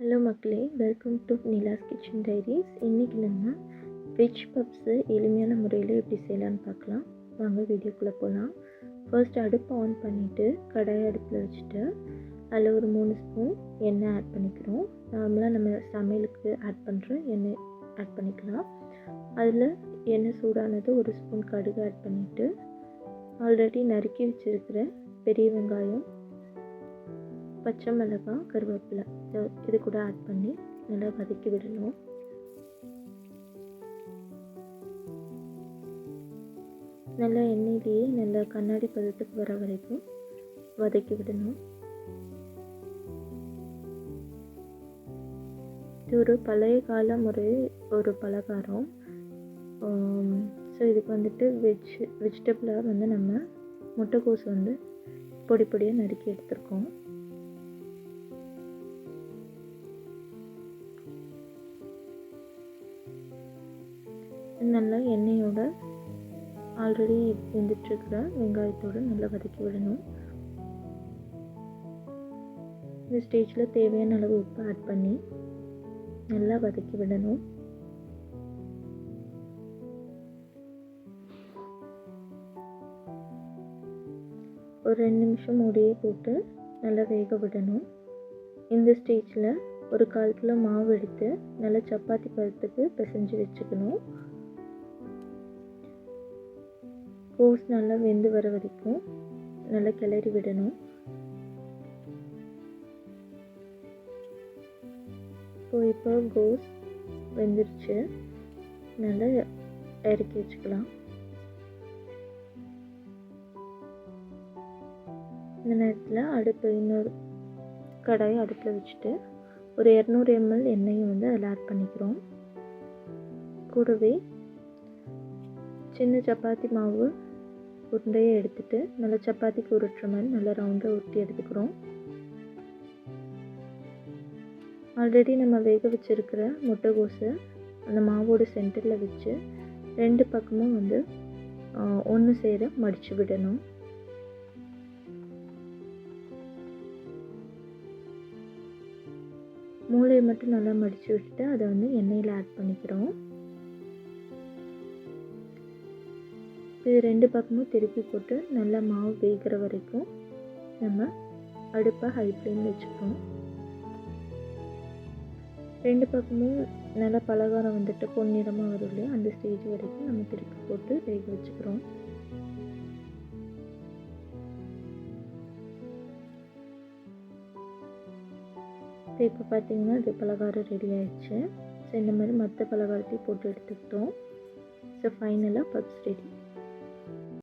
Hello மக்களே welcome to Nila's kitchen diaries. இன்றைக்கி நம்ம வெஜ் பப்ஸு எளிமையான முறையில் எப்படி செய்யலான்னு பார்க்கலாம். வாங்க வீடியோக்குள்ளே போகலாம் ஃபர்ஸ்ட் அடுப்பை ஆன் பண்ணிவிட்டு கடாய் அடுப்பில் வச்சுட்டு அதில் ஒரு மூணு ஸ்பூன் எண்ணெய் ஆட் பண்ணிக்கிறோம். நார்மலாக நம்ம சமையலுக்கு ஆட் பண்ணுற எண்ணெய் ஆட் பண்ணிக்கலாம். அதில் எண்ணெய் சூடானது ஒரு ஸ்பூன் கடுகு ஆட் பண்ணிவிட்டு ஆல்ரெடி நறுக்கி வச்சுருக்கிற பெரிய வெங்காயம் பச்சை மிளகாய் கருவேப்பிலை. இது- கூட ஆட் பண்ணி நல்லா வதக்கி விடணும். நல்லா எண்ணெயிலேயே நல்லா கண்ணாடி பதத்துக்கு வர வரைக்கும் வதக்கி விடணும். இது ஒரு பழைய கால முறை ஒரு பலகாரம். ஸோ இதுக்கு வந்துட்டு வெஜ் வெஜிடபிளாக வந்து நம்ம முட்டைக்கோஸ் வந்து பொடி பொடியாக நறுக்கி எடுத்திருக்கோம். நல்லா எண்ணெயோட ஆல்ரெடி வெந்துட்டுருக்கிற வெங்காயத்தோடு நல்லா வதக்கி விடணும். இந்த ஸ்டேஜில் தேவையான அளவு உப்பு ஆட் பண்ணி நல்லா வதக்கி விடணும். ஒரு ரெண்டு நிமிஷம் மூடியே போட்டு நல்லா வேக விடணும். இந்த ஸ்டேஜில் ஒரு கால் கிலோ மாவு எடுத்து நல்லா சப்பாத்தி பழத்துக்கு பிசைஞ்சு வச்சுக்கணும். கோஸ் நல்லா வெந்து வர வரைக்கும் நல்லா கிளறி விடணும். ஸோ இப்போ கோஸ் வெந்துருச்சு. நல்லா இறக்கி வச்சுக்கலாம். இந்த நேரத்தில் அடுப்பு இன்னொரு கடாயை அடுப்பில் வச்சுட்டு ஒரு இரநூறு எம்எல் எண்ணெயும் வந்து அதில் ஆட் பண்ணிக்கிறோம். கூடவே சின்ன சப்பாத்தி மாவு உருண்டையை எடுத்துட்டு நல்லா சப்பாத்திக்கு உருட்டுற மாதிரி நல்லா ரவுண்டாக உருட்டி எடுத்துக்கிறோம். ஆல்ரெடி நம்ம வேக வச்சுருக்கிற முட்டைகோஸை அந்த மாவோட சென்டரில் வச்சு ரெண்டு பக்கமும் வந்து ஒன்று சேர மடித்து விடணும். மூளையை மட்டும் நல்லா மடித்து விட்டுட்டு அதை வந்து எண்ணெயில் ஆட் பண்ணிக்கிறோம். இது ரெண்டு பக்கமும் திருப்பி போட்டு நல்லா மாவு வேகிற வரைக்கும் நம்ம அடுப்பை ஹை ஃப்ளேம் வச்சுக்கணும் ரெண்டு பக்கமும் நல்லா பலகாரம் வந்துட்டு பொன்னிறமாக வரும் இல்லையா? அந்த ஸ்டேஜ் வரைக்கும் நம்ம திருப்பி போட்டு வேக வச்சுக்கிறோம். இப்போ பார்த்தீங்கன்னா இது பலகாரம் ரெடி ஆயிடுச்சு. ஸோ இந்த மாதிரி மற்ற பலகாரத்தையும் போட்டு எடுத்துக்கிட்டோம். ஸோ ஃபைனலாக பப்ஸ் ரெடி